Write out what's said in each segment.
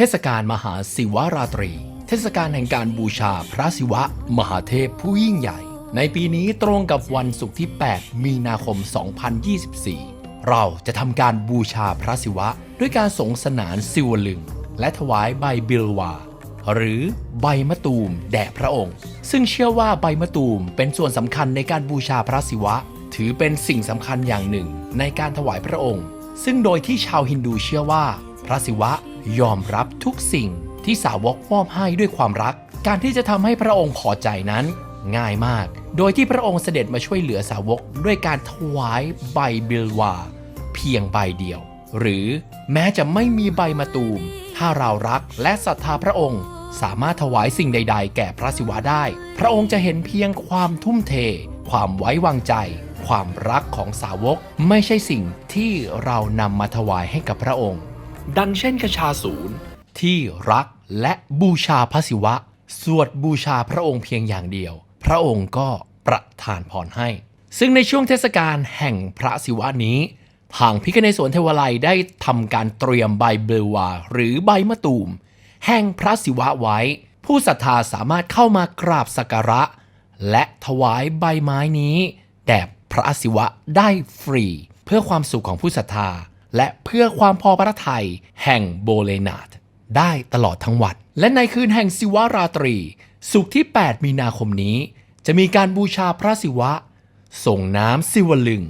เทศกาลมหาศิวราตรี เทศกาลแห่งการบูชาพระศิวะ มหาเทพผู้ยิ่งใหญ่ ในปีนี้ตรงกับวันศุกร์ที่ 8 มีนาคม 2024 เราจะทำการบูชาพระศิวะ ด้วยการสงสนานสิวลึง และถวายใบบิลวา หรือใบมะตูมแด่พระองค์ ซึ่งเชื่อว่าใบมะตูมเป็นส่วนสำคัญในการบูชาพระศิวะ ถือเป็นสิ่งสำคัญอย่างหนึ่งในการถวายพระองค์ ซึ่งโดยที่ชาวฮินดูเชื่อว่า พระศิวะ ยอมรับทุกสิ่งที่สาวกมอบให้ด้วยความรัก การที่จะทำให้พระองค์พอใจนั้น ง่ายมาก โดยที่พระองค์เสด็จมาช่วยเหลือสาวกด้วยการถวายใบบิลวา เพียงใบเดียว หรือแม้จะไม่มีใบมะตูม ถ้าเรารักและศรัทธาพระองค์ สามารถถวายสิ่งใด ๆ แก่พระศิวะได้ พระองค์จะเห็นเพียงความทุ่มเท ความไว้วางใจความรักของสาวกไม่ใช่สิ่งที่เรานำมาถวายให้กับพระองค์ ดังเช่นกระชาศูนย์ที่รักและบูชาพระศิวะ สวดบูชาพระองค์เพียงอย่างเดียว พระองค์ก็ประทานพรให้ ซึ่งในช่วงเทศกาลแห่งพระศิวะนี้ ทางพิคเนศวนเทวไลยได้ทำการเตรียมใบเบลวา หรือใบมะตูม แห่งพระศิวะไว้ ผู้ศรัทธาสามารถเข้ามากราบสักการะ และถวายใบไม้นี้แด่พระศิวะได้ฟรี เพื่อความสุขของผู้ศรัทธา และเพื่อความพอพระทัยแห่งโบเลนาดได้ตลอดทั้งวัน และในคืนแห่งศิวราตรี สุขที่ 8 มีนาคมนี้ จะมีการบูชาพระศิวะ ส่งน้ำศิวลึง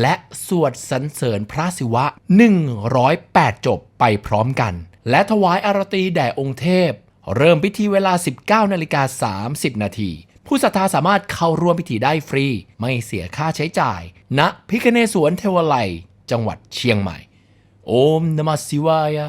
และสวดสรรเสริญพระศิวะ 108 จบไปพร้อมกัน และถวายอารตีแด่องค์เทพ เริ่มพิธีเวลา 19นาฬิกา30 นาทีผู้ศรัทธาสามารถเข้าร่วมพิธีได้ฟรี ไม่เสียค่าใช้จ่ายณพิคเนศวนเทวไลย จังหวัดเชียงใหม่ โอมนมัสสิวายะ